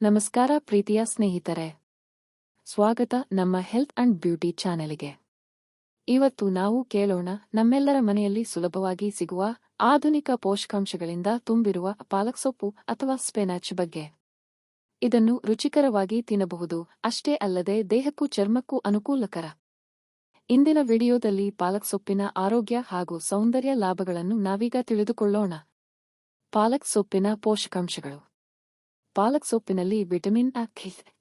ನಮಸ್ಕಾರ ಪ್ರೀತಿಯ ಸ್ನೇಹಿತರೆ. ಸ್ವಾಗತ ನಮ್ಮ ಹೆಲ್ತ್ ಅಂಡ್ ಬ್ಯೂಟಿ ಚಾನೆಲ್ಗೆ. ಇವತ್ತು ನಾವು ಕೇಳೋಣ ನಮ್ಮೆಲ್ಲರ ಮನೆಯಲ್ಲಿ ಸುಲಭವಾಗಿ ಸಿಗುವ ಆಧುನಿಕ ಪೋಷಕಾಂಶಗಳಿಂದ ತುಂಬಿರುವ ಪಾಲಕ್ ಸೊಪ್ಪು ಅಥವಾ ಸ್ಪೆನಾಚ್ ಬಗ್ಗೆ. ಇದನ್ನು ರುಚಿಕರವಾಗಿ ತಿನ್ನಬಹುದು, ಅಷ್ಟೇ ಅಲ್ಲದೆ ದೇಹಕ್ಕೂ ಚರ್ಮಕ್ಕೂ ಅನುಕೂಲಕರ. ಇಂದಿನ ವಿಡಿಯೋದಲ್ಲಿ ಪಾಲಕ್ ಸೊಪ್ಪಿನ ಆರೋಗ್ಯ ಹಾಗೂ ಸೌಂದರ್ಯ ಲಾಭಗಳನ್ನು ನಾವೀಗ ತಿಳಿದುಕೊಳ್ಳೋಣ. ಪಾಲಕ್ ಸೊಪ್ಪಿನ ಪೋಷಕಾಂಶಗಳು. ಪಾಲಕ್ ಸೊಪ್ಪಿನಲ್ಲಿ vitamin A,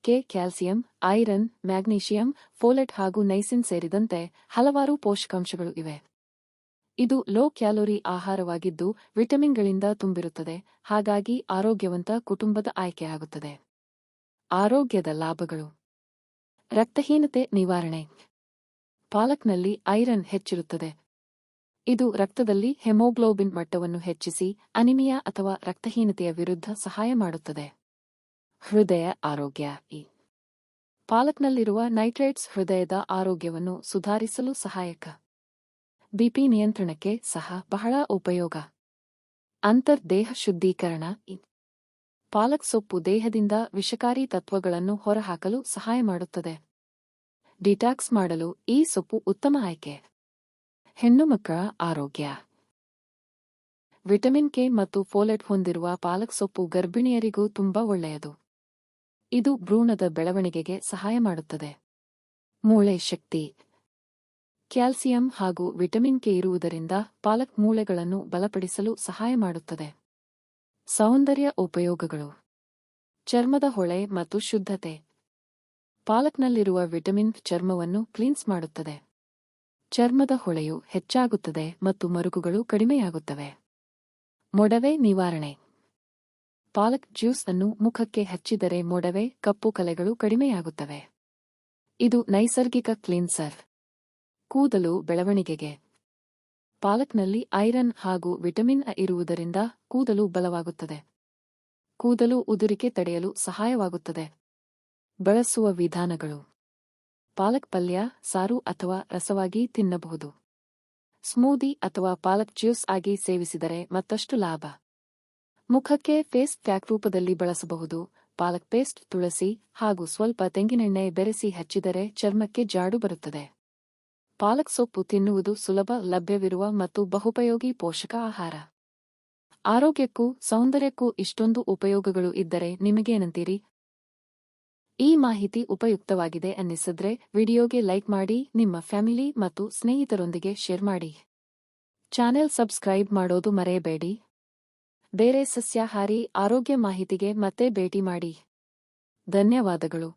K calcium, iron, magnesium, folate ಹಾಗೂ ನೈಸಿನ್ ಸೇರಿದಂತೆ ಹಲವಾರು ಪೋಷಕಾಂಶಗಳು ಇವೆ. ಇದು ಲೋ ಕ್ಯಾಲೋರಿ ಆಹಾರವಾಗಿದ್ದು ವಿಟಮಿನ್ಗಳಿಂದ ತುಂಬಿರುತ್ತದೆ, ಹಾಗಾಗಿ ಆರೋಗ್ಯವಂತ ಕುಟುಂಬದ ಆಯ್ಕೆಯಾಗುತ್ತದೆ. ಆರೋಗ್ಯದ ಲಾಭಗಳು. ರಕ್ತಹೀನತೆ ನಿವಾರಣೆ. ಪಾಲಕ್ನಲ್ಲಿ ಐರನ್ ಹೆಚ್ಚಿರುತ್ತದೆ. ಇದು ರಕ್ತದಲ್ಲಿ ಹೆಮೋಗ್ಲೋಬಿನ್ ಮಟ್ಟವನ್ನು ಹೆಚ್ಚಿಸಿ ಅನಿಮಿಯಾ ಅಥವಾ ರಕ್ತಹೀನತೆಯ ವಿರುದ್ಧ ಸಹಾಯ ಮಾಡುತ್ತದೆ. ಹೃದಯ ಆರೋಗ್ಯ ಇ ಪಾಲಕ್ನಲ್ಲಿರುವ ನೈಟ್ರೇಟ್ಸ್ ಹೃದಯದ ಆರೋಗ್ಯವನ್ನು ಸುಧಾರಿಸಲು ಸಹಾಯಕ. ಬಿಪಿ ನಿಯಂತ್ರಣಕ್ಕೆ ಸಹ ಬಹಳ ಉಪಯೋಗ. ಅಂತರ್ದೇಹ ಶುದ್ಧೀಕರಣ ಇ ಪಾಲಕ್ ಸೊಪ್ಪು ದೇಹದಿಂದ ವಿಷಕಾರಿ ತತ್ವಗಳನ್ನು ಹೊರಹಾಕಲು ಸಹಾಯ ಮಾಡುತ್ತದೆ. ಡಿಟಾಕ್ಸ್ ಮಾಡಲು ಈ ಸೊಪ್ಪು ಉತ್ತಮ ಆಯ್ಕೆ. ಹೆಣ್ಣು ಮಕ್ಕಳ ಆರೋಗ್ಯ. ವಿಟಮಿನ್ ಕೆ ಮತ್ತು ಫೋಲೆಟ್ ಹೊಂದಿರುವ ಪಾಲಕ್ ಸೊಪ್ಪು ಗರ್ಭಿಣಿಯರಿಗೂ ತುಂಬಾ ಒಳ್ಳೆಯದು. ಇದು ಭ್ರೂಣದ ಬೆಳವಣಿಗೆಗೆ ಸಹಾಯ ಮಾಡುತ್ತದೆ. ಮೂಳೆ ಶಕ್ತಿ. ಕ್ಯಾಲ್ಸಿಯಂ ಹಾಗೂ ವಿಟಮಿನ್ ಕೆ ಇರುವುದರಿಂದ ಪಾಲಕ್ ಮೂಳೆಗಳನ್ನು ಬಲಪಡಿಸಲು ಸಹಾಯ ಮಾಡುತ್ತದೆ. ಸೌಂದರ್ಯ ಉಪಯೋಗಗಳು. ಚರ್ಮದ ಹೊಳೆ ಮತ್ತು ಶುದ್ಧತೆ. ಪಾಲಕ್ನಲ್ಲಿರುವ ವಿಟಮಿನ್ ಚರ್ಮವನ್ನು ಕ್ಲೀನ್ಸ್ ಮಾಡುತ್ತದೆ. ಚರ್ಮದ ಹೊಳೆಯು ಹೆಚ್ಚಾಗುತ್ತದೆ ಮತ್ತು ಮರುಕುಗಳು ಕಡಿಮೆಯಾಗುತ್ತವೆ. ಮೊಡವೆ ನಿವಾರಣೆ. ಪಾಲಕ್ ಜ್ಯೂಸ್ ಅನ್ನು ಮುಖಕ್ಕೆ ಹಚ್ಚಿದರೆ ಮೊಡವೆ, ಕಪ್ಪು ಕಲೆಗಳು ಕಡಿಮೆಯಾಗುತ್ತವೆ. ಇದು ನೈಸರ್ಗಿಕ ಕ್ಲೀನ್ಸರ್. ಕೂದಲು ಬೆಳವಣಿಗೆಗೆ. ಪಾಲಕ್ನಲ್ಲಿ ಐರನ್ ಹಾಗೂ ವಿಟಮಿನ್ ಅ ಇರುವುದರಿಂದ ಕೂದಲು ಬಲವಾಗುತ್ತದೆ. ಕೂದಲು ಉದುರಿಕೆ ತಡೆಯಲು ಸಹಾಯವಾಗುತ್ತದೆ. ಬಳಸುವ ವಿಧಾನಗಳು. ಪಾಲಕ್ ಪಲ್ಯ, ಸಾರು ಅಥವಾ ರಸವಾಗಿ ತಿನ್ನಬಹುದು. ಸ್ಮೂದಿ ಅಥವಾ ಪಾಲಕ್ ಜ್ಯೂಸ್ ಆಗಿ ಸೇವಿಸಿದರೆ ಮತ್ತಷ್ಟು ಲಾಭ. ಮುಖಕ್ಕೆ ಫೇಸ್ ಪ್ಯಾಕ್ ರೂಪದಲ್ಲಿ ಬಳಸಬಹುದು. ಪಾಲಕ್ ಪೇಸ್ಟ್, ತುಳಸಿ ಹಾಗೂ ಸ್ವಲ್ಪ ತೆಂಗಿನೆಣ್ಣೆ ಬೆರೆಸಿ ಹಚ್ಚಿದರೆ ಚರ್ಮಕ್ಕೆ ಜಾಡು ಬರುತ್ತದೆ. ಪಾಲಕ್ ಸೊಪ್ಪು ತಿನ್ನುವುದು ಸುಲಭ, ಲಭ್ಯವಿರುವ ಮತ್ತು ಬಹುಪಯೋಗಿ ಪೋಷಕ ಆಹಾರ. ಆರೋಗ್ಯಕ್ಕೂ ಸೌಂದರ್ಯಕ್ಕೂ ಇಷ್ಟೊಂದು ಉಪಯೋಗಗಳು ಇದ್ದರೆ ನಿಮಗೇನಂತೀರಿ ಈ ಮಾಹಿತಿ ಉಪಯುಕ್ತವಾಗಿದೆ ಅನ್ನಿಸಿದ್ರೆ ವಿಡಿಯೋಗೆ ಲೈಕ್ ಮಾಡಿ, ನಿಮ್ಮ ಫ್ಯಾಮಿಲಿ ಮತ್ತು ಸ್ನೇಹಿತರೊಂದಿಗೆ ಶೇರ್ ಮಾಡಿ. ಚಾನೆಲ್ ಸಬ್ಸ್ಕ್ರೈಬ್ ಮಾಡೋದು ಮರೆಯಬೇಡಿ. ಬೇರೆ ಸಸ್ಯಾಹಾರಿ ಆರೋಗ್ಯ ಮಾಹಿತಿಗೆ ಮತ್ತೆ ಭೇಟಿ ಮಾಡಿ. ಧನ್ಯವಾದಗಳು.